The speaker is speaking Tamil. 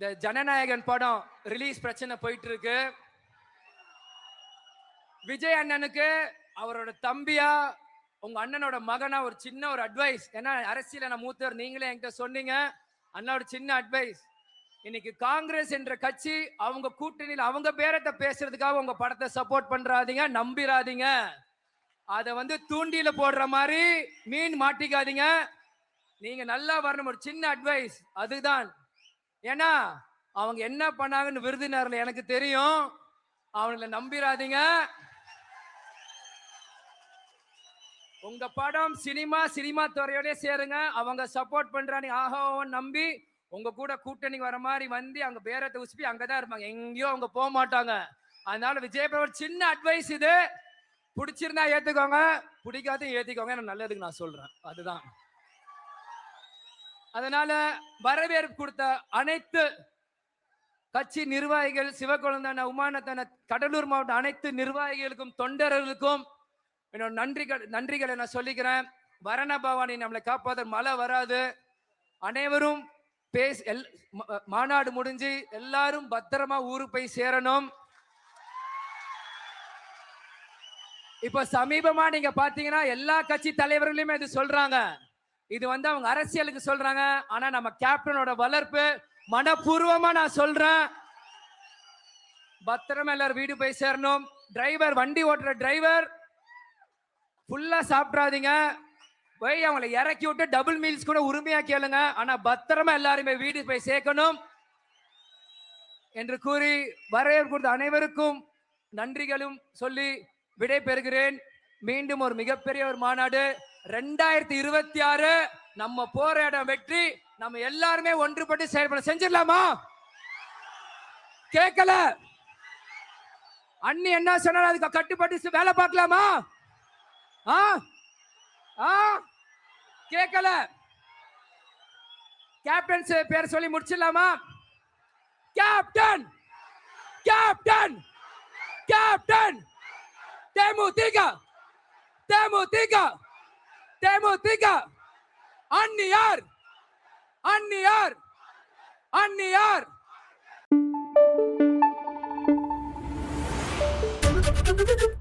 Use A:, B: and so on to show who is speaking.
A: இந்த ஜனநாயகன் படம் ரிலீஸ் பிரச்சனை போயிட்டு இருக்கு விஜய் அண்ணனுக்கு அவரோட தம்பியா உங்க அண்ணனோட மகனா ஒரு சின்ன ஒரு அட்வைஸ் ஏன்னா அரசியல நான் மூத்தவர் நீங்களே என்கிட்ட சொன்னீங்க. அண்ணாவோட சின்ன அட்வைஸ் இன்னைக்கு காங்கிரஸ் என்ற கட்சி அவங்க கூட்டணியில் அவங்க பேரத்தை பேசுறதுக்காக உங்க படத்தை சப்போர்ட் பண்றாதீங்க நம்பிராதீங்க. அதை வந்து தூண்டியில போடுற மாதிரி மீன் மாட்டிக்காதீங்க. நீங்க நல்லா வரணும். ஒரு சின்ன அட்வைஸ் அதுதான். ஏன்னா அவங்க என்ன பண்ணாங்கன்னு விருதுநகர்ல எனக்கு தெரியும். அவங்கள நம்பிராதீங்க. உங்க படம் சினிமா சினிமா துறையோடய சேருங்க. அவங்க சப்போர்ட் பண்றானு ஆஹாவும் நம்பி உங்க கூட கூட்டணி வர மாதிரி வந்து அங்க பேரத்தை உசுப்பி அங்கதான் இருப்பாங்க. எங்கேயோ அவங்க போக மாட்டாங்க. அதனால விஜய் சின்ன அட்வைஸ் இது. பிடிச்சிருந்தா ஏத்துக்கோங்க. பிடிக்காத ஏத்துக்கோங்க. எனக்கு நல்லதுக்கு நான் சொல்றேன். அதுதான். அதனால வரவேற்பு கொடுத்த அனைத்து கட்சி நிர்வாகிகள் சிவகுழந்தான உமானத்தான கடலூர் மாவட்ட அனைத்து நிர்வாகிகளுக்கும் தொண்டர்களுக்கும் என்னோட நன்றிகள் நன்றிகளை நான் சொல்லிக்கிறேன். வரண பவானி நம்மளை காப்பாத மழை வராது. அனைவரும் பேச எல் மாநாடு முடிஞ்சு எல்லாரும் பத்திரமா ஊருக்கு போய் சேரணும். இப்ப சமீபமா நீங்க பாத்தீங்கன்னா எல்லா கட்சி தலைவர்களுமே இது சொல்றாங்க. இது வந்து அவங்க அரசியலுக்கு சொல்றாங்க. ஆனா நம்ம கேப்டனோட வளர்ப்பு மனப்பூர்வமா நான் சொல்றேன். பத்திரமா எல்லாரும் வீடு போய் சேரணும். டிரைவர் வண்டி ஓட்டுற டிரைவர் ஃபுல்லா சாப்பிடாதீங்க. போய் அவங்கள இறக்கி விட்டு டபுள் மீல்ஸ் கூட உரிமையா கேளுங்க. ஆனா பத்திரமா எல்லாருமே வீடு போய் சேர்க்கணும் என்று கூறி வரவேற்பு கொடுத்த அனைவருக்கும் நன்றிகளும் சொல்லி விடை பெறுகிறேன் மீண்டும் ஒரு மிகப்பெரிய ஒரு மாநாடு. ரெண்டாயிரத்தி இருபத்தி ஆறு நம்ம போற இடம் வெற்றி. நம்ம எல்லாருமே ஒன்றுபட்டு செயல்பட செஞ்சிடலாமா? கேட்கல அண்ணி என்ன சொன்னாலும் அதுக்கு கட்டுப்பட்டு வேலை பார்க்கலாமா? ஆ? ஆ? கேட்கல கேப்டன்ஸ் பேர் சொல்லி முடிச்சிடலாமா? கேப்டன்! கேப்டன்! கேப்டன்! தேமுதிக! தேமுதிக! தேமுதிக அந்நியார் அந்நியார் அந்நியார்
B: Thank you.